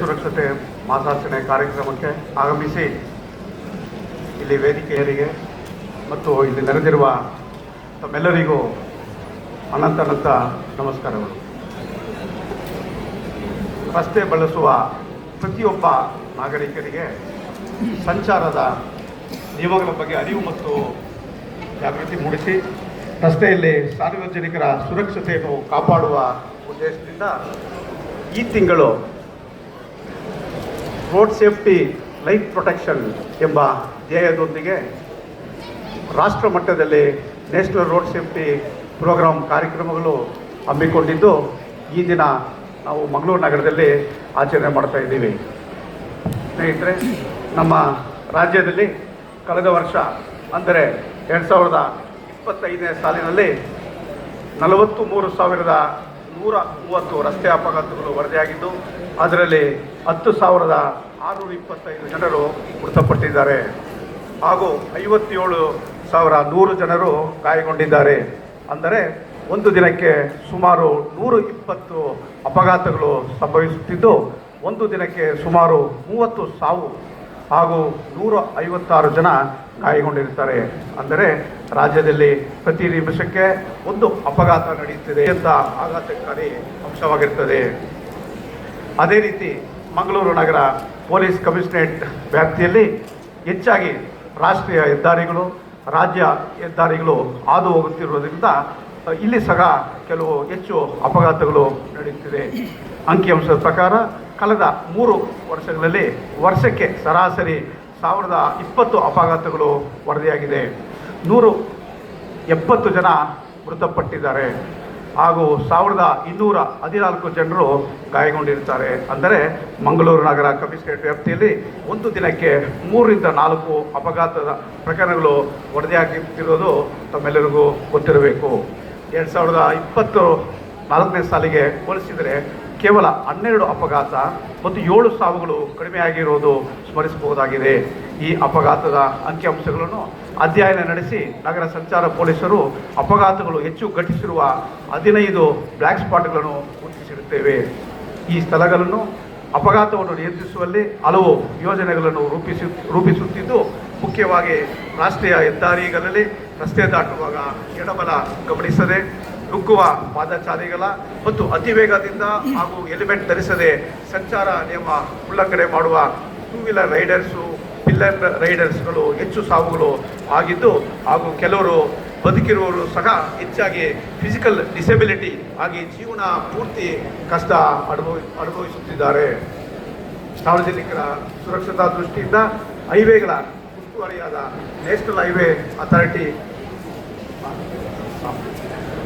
ಸುರಕ್ಷತೆ ಮಾಸಾಚರಣೆ ಕಾರ್ಯಕ್ರಮಕ್ಕೆ ಆಗಮಿಸಿ. ಇಲ್ಲಿ ವೇದಿಕೆಯರಿಗೆ ಮತ್ತು ಇಲ್ಲಿ ನೆರೆದಿರುವ ತಮ್ಮೆಲ್ಲರಿಗೂ ಅನಂತ ನಮಸ್ಕಾರಗಳು. ರಸ್ತೆ ಬಳಸುವ ಪ್ರತಿಯೊಬ್ಬ ನಾಗರಿಕರಿಗೆ ಸಂಚಾರದ ನಿಯಮಗಳ ಬಗ್ಗೆ ಅರಿವು ಮತ್ತು ಜಾಗೃತಿ ಮೂಡಿಸಿ, ರಸ್ತೆಯಲ್ಲಿ ಸಾರ್ವಜನಿಕರ ಸುರಕ್ಷತೆಯನ್ನು ಕಾಪಾಡುವ ಉದ್ದೇಶದಿಂದ ಈ ತಿಂಗಳು ರೋಡ್ ಸೇಫ್ಟಿ ಲೈಫ್ ಪ್ರೊಟೆಕ್ಷನ್ ಎಂಬ ಧ್ಯೇಯದೊಂದಿಗೆ ರಾಷ್ಟ್ರ ಮಟ್ಟದಲ್ಲಿ ನ್ಯಾಷನಲ್ ರೋಡ್ ಸೇಫ್ಟಿ ಪ್ರೋಗ್ರಾಮ್ ಕಾರ್ಯಕ್ರಮಗಳು ಹಮ್ಮಿಕೊಂಡಿದ್ದು, ಈ ದಿನ ನಾವು ಮಂಗಳೂರು ನಗರದಲ್ಲಿ ಆಚರಣೆ ಮಾಡ್ತಾ ಇದ್ದೀವಿ. ಸ್ನೇಹಿತರೆ, ನಮ್ಮ ರಾಜ್ಯದಲ್ಲಿ ಕಳೆದ ವರ್ಷ, ಅಂದರೆ ಎರಡು ಸಾವಿರದ ಇಪ್ಪತ್ತೈದನೇ ಸಾಲಿನಲ್ಲಿ ನಲವತ್ತು ಮೂರು ಸಾವಿರದ ನೂರ ಮೂವತ್ತು ರಸ್ತೆ ಅಪಘಾತಗಳು ವರದಿಯಾಗಿದ್ದು, ಅದರಲ್ಲಿ ಹತ್ತು ಸಾವಿರದ ಆರುನೂರ ಇಪ್ಪತ್ತೈದು ಜನರು ಮೃತಪಟ್ಟಿದ್ದಾರೆ. ಹಾಗೂ ಐವತ್ತೇಳು ಸಾವಿರ ನೂರು ಜನರು ಗಾಯಗೊಂಡಿದ್ದಾರೆ. ಅಂದರೆ ಒಂದು ದಿನಕ್ಕೆ ಸುಮಾರು ನೂರು ಇಪ್ಪತ್ತು ಅಪಘಾತಗಳು ಸಂಭವಿಸುತ್ತಿದ್ದು, ಒಂದು ದಿನಕ್ಕೆ ಸುಮಾರು ಮೂವತ್ತು ಸಾವು ಹಾಗೂ ನೂರ ಐವತ್ತಾರು ಜನ ಗಾಯಗೊಂಡಿರುತ್ತಾರೆ. ಅಂದರೆ ರಾಜ್ಯದಲ್ಲಿ ಪ್ರತಿ ನಿಮಿಷಕ್ಕೆ ಒಂದು ಅಪಘಾತ ನಡೆಯುತ್ತಿದೆ ಅಂತ ಆಘಾತಕಾರಿ ಅಂಶವಾಗಿರ್ತದೆ. ಅದೇ ರೀತಿ ಮಂಗಳೂರು ನಗರ ಪೊಲೀಸ್ ಕಮಿಷನರೇಟ್ ವ್ಯಾಪ್ತಿಯಲ್ಲಿ ಹೆಚ್ಚಾಗಿ ರಾಷ್ಟ್ರೀಯ ಹೆದ್ದಾರಿಗಳು, ರಾಜ್ಯ ಹೆದ್ದಾರಿಗಳು ಹಾದು ಹೋಗುತ್ತಿರುವುದರಿಂದ, ಇಲ್ಲಿ ಸಹ ಕೆಲವು ಹೆಚ್ಚು ಅಪಘಾತಗಳು ನಡೆಯುತ್ತಿದೆ. ಅಂಕಿಅಂಶದ ಪ್ರಕಾರ ಕಳೆದ ಮೂರು ವರ್ಷಗಳಲ್ಲಿ ವರ್ಷಕ್ಕೆ ಸರಾಸರಿ ಸಾವಿರದ ಇಪ್ಪತ್ತು ಅಪಘಾತಗಳು ವರದಿಯಾಗಿದೆ. ನೂರು ಎಪ್ಪತ್ತು ಜನ ಮೃತಪಟ್ಟಿದ್ದಾರೆ. ಹಾಗೂ ಸಾವಿರದ ಇನ್ನೂರ ಹದಿನಾಲ್ಕು ಜನರು ಗಾಯಗೊಂಡಿರ್ತಾರೆ. ಅಂದರೆ ಮಂಗಳೂರು ನಗರ ಕಮಿಷನರೇಟ್ ವ್ಯಾಪ್ತಿಯಲ್ಲಿ ಒಂದು ದಿನಕ್ಕೆ ಮೂರರಿಂದ ನಾಲ್ಕು ಅಪಘಾತದ ಪ್ರಕರಣಗಳು ವರದಿಯಾಗುತ್ತಿರೋದು ತಮ್ಮೆಲ್ಲರಿಗೂ ಗೊತ್ತಿರಬೇಕು. ಎರಡು ಸಾವಿರದ ಇಪ್ಪತ್ತು ನಾಲ್ಕನೇ ಸಾಲಿಗೆ ಹೋಲಿಸಿದರೆ ಕೇವಲ ಹನ್ನೆರಡು ಅಪಘಾತ ಮತ್ತು ಏಳು ಸಾವುಗಳು ಕಡಿಮೆಯಾಗಿರುವುದು ಸ್ಮರಿಸಬಹುದಾಗಿದೆ. ಈ ಅಪಘಾತದ ಅಂಕಿಅಂಶಗಳನ್ನು ಅಧ್ಯಯನ ನಡೆಸಿ ನಗರ ಸಂಚಾರ ಪೊಲೀಸರು ಅಪಘಾತಗಳು ಹೆಚ್ಚು ಘಟಿಸಿರುವ ಹದಿನೈದು ಬ್ಲ್ಯಾಕ್ ಸ್ಪಾಟ್ಗಳನ್ನು ಗುರುತಿಸಿರುತ್ತೇವೆ. ಈ ಸ್ಥಳಗಳನ್ನು ಅಪಘಾತವನ್ನು ನಿಯಂತ್ರಿಸುವಲ್ಲಿ ಹಲವು ಯೋಜನೆಗಳನ್ನು ರೂಪಿಸಿ, ರೂಪಿಸುತ್ತಿದ್ದು, ಮುಖ್ಯವಾಗಿ ರಾಷ್ಟ್ರೀಯ ಹೆದ್ದಾರಿಗಳಲ್ಲಿ ರಸ್ತೆ ದಾಟುವಾಗ ಎಡಬಲ ಗಮನಿಸದೆ, ನುಗ್ಗುವ ಪಾದಚಾರಿಗಳ ಮತ್ತು ಅತಿ ವೇಗದಿಂದ ಹಾಗೂ ಹೆಲ್ಮೆಟ್ ಧರಿಸದೆ ಸಂಚಾರ ನಿಯಮ ಉಲ್ಲಂಘನೆ ಮಾಡುವ ಟೂ ವೀಲರ್ ರೈಡರ್ಸು ಪಿಲ್ಲರ್ ರೈಡರ್ಸ್ಗಳು ಹೆಚ್ಚು ಸಾವುಗಳು ಆಗಿದ್ದು ಹಾಗೂ ಕೆಲವರು ಬದುಕಿರುವವರು ಸಹ ಹೆಚ್ಚಾಗಿ ಫಿಸಿಕಲ್ ಡಿಸೆಬಿಲಿಟಿ ಆಗಿ ಜೀವನ ಪೂರ್ತಿ ಕಷ್ಟ ಅನುಭವಿ ಅನುಭವಿಸುತ್ತಿದ್ದಾರೆ ಸಾರ್ವಜನಿಕರ ಸುರಕ್ಷತಾ ದೃಷ್ಟಿಯಿಂದ ಹೈವೇಗಳ ಉಸ್ತುವಾರಿಯಾದ national highway authority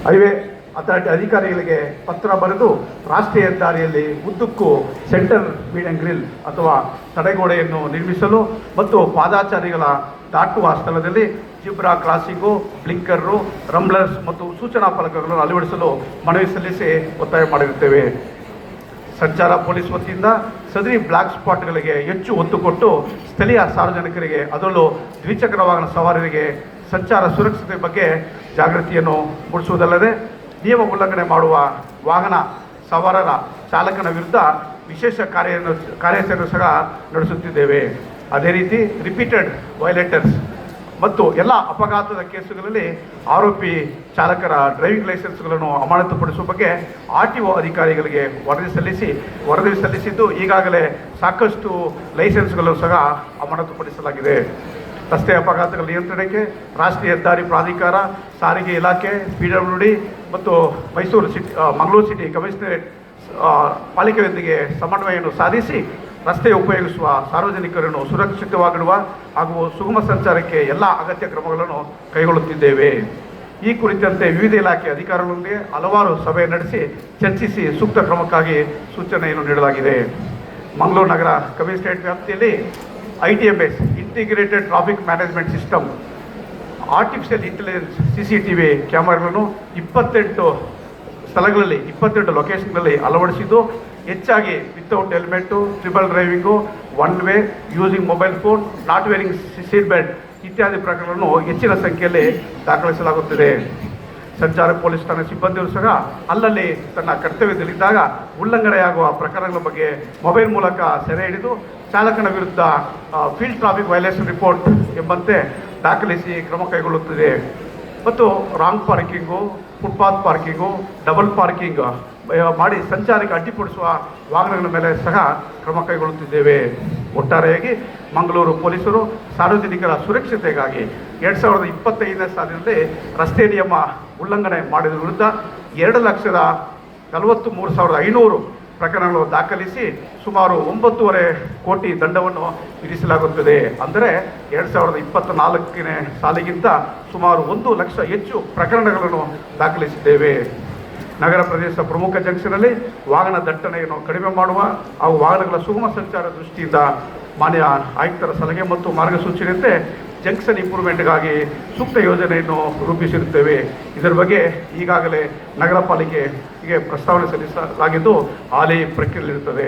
highway authority ಅಧಿಕಾರಿಗಳಿಗೆ ಪತ್ರ ಬರೆದು ರಾಷ್ಟ್ರೀಯ ಹೆದ್ದಾರಿಯಲ್ಲಿ ಉದ್ದಕ್ಕೂ ಸೆಂಟರ್ ಬೀಡ್ ಗ್ರಿಲ್ ಅಥವಾ ತಡೆಗೋಡೆಯನ್ನು ನಿರ್ಮಿಸಲು ಮತ್ತು ಪಾದಾಚಾರಿಗಳ ದಾಟುವ ಸ್ಥಳದಲ್ಲಿ ಜಿಬ್ರಾ ಕ್ರಾಸಿಂಗು ಬ್ಲಿಂಕರ್ರು ರಂಬ್ಲರ್ಸ್ ಮತ್ತು ಸೂಚನಾ ಫಲಕಗಳನ್ನು ಅಳವಡಿಸಲು ಮನವಿ ಸಲ್ಲಿಸಿ ಒತ್ತಾಯ ಮಾಡಿರುತ್ತೇವೆ. ಸಂಚಾರ ಪೊಲೀಸ್ ವತಿಯಿಂದ ಸದರಿ ಬ್ಲ್ಯಾಕ್ ಸ್ಪಾಟ್ಗಳಿಗೆ ಹೆಚ್ಚು ಒತ್ತು ಕೊಟ್ಟು ಸ್ಥಳೀಯ ಸಾರ್ವಜನಿಕರಿಗೆ ಅದರಲ್ಲೂ ದ್ವಿಚಕ್ರ ವಾಹನ ಸವಾರರಿಗೆ ಸಂಚಾರ ಸುರಕ್ಷತೆ ಬಗ್ಗೆ ಜಾಗೃತಿಯನ್ನು ಮೂಡಿಸುವುದಲ್ಲದೆ ನಿಯಮ ಉಲ್ಲಂಘನೆ ಮಾಡುವ ವಾಹನ ಸವಾರರ ಚಾಲಕನ ವಿರುದ್ಧ ವಿಶೇಷ ಕಾರ್ಯ ಕಾರ್ಯಾಚರಣೆ ಸಹ ನಡೆಸುತ್ತಿದ್ದೇವೆ. ಅದೇ ರೀತಿ ರಿಪೀಟೆಡ್ ವೈಲೇಟರ್ಸ್ ಮತ್ತು ಎಲ್ಲ ಅಪಘಾತದ ಕೇಸುಗಳಲ್ಲಿ ಆರೋಪಿ ಚಾಲಕರ ಡ್ರೈವಿಂಗ್ ಲೈಸೆನ್ಸ್ಗಳನ್ನು ಅಮಾನತುಪಡಿಸುವ ಬಗ್ಗೆ ಆರ್ ಟಿ ಒ ಅಧಿಕಾರಿಗಳಿಗೆ ವರದಿ ಸಲ್ಲಿಸಿ, ವರದಿ ಸಲ್ಲಿಸಿದ್ದು ಈಗಾಗಲೇ ಸಾಕಷ್ಟು ಲೈಸೆನ್ಸ್ಗಳನ್ನು ಸಹ ಅಮಾನತುಪಡಿಸಲಾಗಿದೆ. ರಸ್ತೆ ಅಪಘಾತಗಳ ನಿಯಂತ್ರಣಕ್ಕೆ ರಾಷ್ಟ್ರೀಯ ಹೆದ್ದಾರಿ ಪ್ರಾಧಿಕಾರ, ಸಾರಿಗೆ ಇಲಾಖೆ, ಪಿ ಡಬ್ಲ್ಯೂ ಡಿ ಮತ್ತು Mysuru city Mangaluru city commissionerate ಪಾಲಿಕೆಯೊಂದಿಗೆ ಸಮನ್ವಯವನ್ನು ಸಾಧಿಸಿ ರಸ್ತೆ ಉಪಯೋಗಿಸುವ ಸಾರ್ವಜನಿಕರನ್ನು ಸುರಕ್ಷಿತವಾಗಿಡುವ ಹಾಗೂ ಸುಗಮ ಸಂಚಾರಕ್ಕೆ ಎಲ್ಲ ಅಗತ್ಯ ಕ್ರಮಗಳನ್ನು ಕೈಗೊಳ್ಳುತ್ತಿದ್ದೇವೆ. ಈ ಕುರಿತಂತೆ ವಿವಿಧ ಇಲಾಖೆ ಅಧಿಕಾರಿಗಳೊಂದಿಗೆ ಹಲವಾರು ಸಭೆ ನಡೆಸಿ ಚರ್ಚಿಸಿ ಸೂಕ್ತ ಕ್ರಮಕ್ಕಾಗಿ ಸೂಚನೆಯನ್ನು ನೀಡಲಾಗಿದೆ. ಮಂಗಳೂರು ನಗರ ಕಮಿಷನರೇಟ್ ವ್ಯಾಪ್ತಿಯಲ್ಲಿ I T M S integrated traffic management system artificial intelligence C C T V ಕ್ಯಾಮರಾಗಳನ್ನು ಇಪ್ಪತ್ತೆಂಟು ಸ್ಥಳಗಳಲ್ಲಿ, ಇಪ್ಪತ್ತೆಂಟು ಲೊಕೇಶನ್ಗಳಲ್ಲಿ ಅಳವಡಿಸಿದ್ದು, ಹೆಚ್ಚಾಗಿ without helmet triple driving one way using mobile phone not wearing seat belt ಇತ್ಯಾದಿ ಪ್ರಕರಣಗಳನ್ನು ಹೆಚ್ಚಿನ ಸಂಖ್ಯೆಯಲ್ಲಿ ದಾಖಲಿಸಲಾಗುತ್ತಿದೆ. ಸಂಚಾರ ಪೊಲೀಸ್ ಠಾಣೆ ಸಿಬ್ಬಂದಿಯೂ ಸಹ ಅಲ್ಲಲ್ಲಿ ತನ್ನ ಕರ್ತವ್ಯದಲ್ಲಿದ್ದಾಗ ಉಲ್ಲಂಘನೆಯಾಗುವ ಪ್ರಕರಣಗಳ ಬಗ್ಗೆ ಮೊಬೈಲ್ ಮೂಲಕ ಸೆರೆ ಹಿಡಿದು ಚಾಲಕನ ವಿರುದ್ಧ ಫೀಲ್ಡ್ ಟ್ರಾಫಿಕ್ ವೈಲೇಷನ್ ರಿಪೋರ್ಟ್ ಎಂಬಂತೆ ದಾಖಲಿಸಿ ಕ್ರಮ ಕೈಗೊಳ್ಳುತ್ತಿದೆ. ಮತ್ತು wrong parking footpath parking double parking ಮಾಡಿ ಸಂಚಾರಕ್ಕೆ ಅಡ್ಡಿಪಡಿಸುವ ವಾಹನಗಳ ಮೇಲೆ ಸಹ ಕ್ರಮ ಕೈಗೊಳ್ಳುತ್ತಿದ್ದೇವೆ. ಒಟ್ಟಾರೆಯಾಗಿ ಮಂಗಳೂರು ಪೊಲೀಸರು ಸಾರ್ವಜನಿಕರ ಸುರಕ್ಷತೆಗಾಗಿ ಎರಡು ಸಾವಿರದ ಇಪ್ಪತ್ತೈದನೇ ಸಾಲಿನಲ್ಲಿ ರಸ್ತೆ ನಿಯಮ ಉಲ್ಲಂಘನೆ ಮಾಡಿದ ವಿರುದ್ಧ ಎರಡು ಲಕ್ಷದ ನಲವತ್ತು ಮೂರು ಸಾವಿರದ ಐನೂರು ಪ್ರಕರಣಗಳು ದಾಖಲಿಸಿ ಸುಮಾರು ಒಂಬತ್ತೂವರೆ ಕೋಟಿ ದಂಡವನ್ನು ವಿಧಿಸಲಾಗುತ್ತದೆ. ಅಂದರೆ ಎರಡು ಸಾವಿರದ ಇಪ್ಪತ್ತ ನಾಲ್ಕನೇ ಸಾಲಿಗಿಂತ ಸುಮಾರು ಒಂದು ಲಕ್ಷ ಹೆಚ್ಚು ಪ್ರಕರಣಗಳನ್ನು ದಾಖಲಿಸಿದ್ದೇವೆ. ನಗರ ಪ್ರದೇಶ ಪ್ರಮುಖ ಜಂಕ್ಷನಲ್ಲಿ ವಾಹನ ದಟ್ಟಣೆಯನ್ನು ಕಡಿಮೆ ಮಾಡುವ ಹಾಗೂ ವಾಹನಗಳ ಸುಗಮ ಸಂಚಾರ ದೃಷ್ಟಿಯಿಂದ ಮಾನ್ಯ ಆಯುಕ್ತರ ಸಲಹೆ ಮತ್ತು ಮಾರ್ಗಸೂಚಿಯಂತೆ ಜಂಕ್ಷನ್ ಇಂಪ್ರೂವ್ಮೆಂಟ್ಗಾಗಿ ಸೂಕ್ತ ಯೋಜನೆಯನ್ನು ರೂಪಿಸಿರುತ್ತೇವೆ. ಇದರ ಬಗ್ಗೆ ಈಗಾಗಲೇ ನಗರ ಪಾಲಿಕೆಗೆ ಪ್ರಸ್ತಾವನೆ ಸಲ್ಲಿಸಲಾಗಿದ್ದು ಹಾಲಿ ಪ್ರಕ್ರಿಯೆಯಲ್ಲಿರುತ್ತದೆ.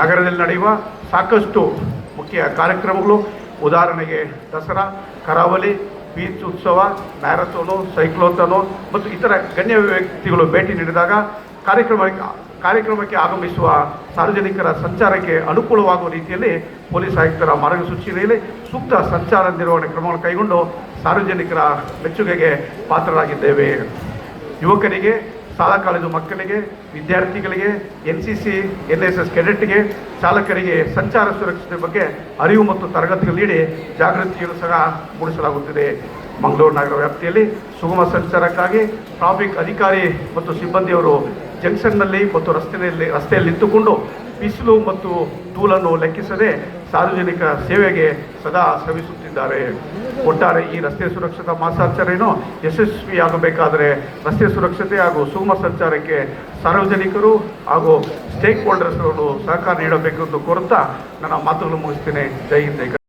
ನಗರದಲ್ಲಿ ನಡೆಯುವ ಸಾಕಷ್ಟು ಮುಖ್ಯ ಕಾರ್ಯಕ್ರಮಗಳು, ಉದಾಹರಣೆಗೆ ದಸರಾ, ಕರಾವಳಿ, ಬೀಚ್ ಉತ್ಸವ, ಮ್ಯಾರಥೋನು, ಸೈಕ್ಲೋಥನು ಮತ್ತು ಇತರ ಗಣ್ಯ ವ್ಯಕ್ತಿಗಳು ಭೇಟಿ ನೀಡಿದಾಗ ಕಾರ್ಯಕ್ರಮಕ್ಕೆ ಕಾರ್ಯಕ್ರಮಕ್ಕೆ ಆಗಮಿಸುವ ಸಾರ್ವಜನಿಕರ ಸಂಚಾರಕ್ಕೆ ಅನುಕೂಲವಾಗುವ ರೀತಿಯಲ್ಲಿ ಪೊಲೀಸ್ ಆಯುಕ್ತರ ಮಾರ್ಗಸೂಚಿಯಲ್ಲಿ ಸೂಕ್ತ ಸಂಚಾರ ನಿರ್ವಹಣೆ ಕ್ರಮಗಳನ್ನು ಕೈಗೊಂಡು ಸಾರ್ವಜನಿಕರ ಮೆಚ್ಚುಗೆಗೆ ಪಾತ್ರರಾಗಿದ್ದೇವೆ. ಯುವಕರಿಗೆ, ಶಾಲಾ ಕಾಲೇಜು ಮಕ್ಕಳಿಗೆ, ವಿದ್ಯಾರ್ಥಿಗಳಿಗೆ, N C C, N S S ಕೆಡೆಟ್ಗೆ, ಚಾಲಕರಿಗೆ ಸಂಚಾರ ಸುರಕ್ಷತೆ ಬಗ್ಗೆ ಅರಿವು ಮತ್ತು ತರಗತಿಗಳು ನೀಡಿ ಜಾಗೃತಿಯನ್ನು ಸಹ ಮೂಡಿಸಲಾಗುತ್ತಿದೆ. ಮಂಗಳೂರು ನಗರ ವ್ಯಾಪ್ತಿಯಲ್ಲಿ ಸುಗಮ ಸಂಚಾರಕ್ಕಾಗಿ ಟ್ರಾಫಿಕ್ ಅಧಿಕಾರಿ ಮತ್ತು ಸಿಬ್ಬಂದಿಯವರು ಜಂಕ್ಷನ್ನಲ್ಲಿ ಮತ್ತು ರಸ್ತೆಯಲ್ಲಿ ರಸ್ತೆಯಲ್ಲಿ ನಿಂತುಕೊಂಡು ಬಿಸಿಲು ಮತ್ತು ಧೂಳನ್ನು ಲೆಕ್ಕಿಸದೆ ಸಾರ್ವಜನಿಕ ಸೇವೆಗೆ ಸದಾ ಶ್ರಮಿಸುತ್ತಿದ್ದಾರೆ ಒಟ್ಟಾರೆ ಈ ರಸ್ತೆ ಸುರಕ್ಷತಾ ಮಾಸಾಚರಣೆಯನ್ನು ಯಶಸ್ವಿಯಾಗಬೇಕಾದರೆ ರಸ್ತೆ ಸುರಕ್ಷತೆ ಹಾಗೂ ಸುಗಮ ಸಂಚಾರಕ್ಕೆ ಸಾರ್ವಜನಿಕರು ಹಾಗೂ ಸ್ಟೇಕ್ ಹೋಲ್ಡರ್ಸ್ಗಳು ಸಹಕಾರ ನೀಡಬೇಕು ಎಂದು ಕೋರುತ್ತಾ ನನ್ನ ಮಾತುಗಳನ್ನು ಮುಗಿಸ್ತೇನೆ ಜೈ ಹಿಂದ್.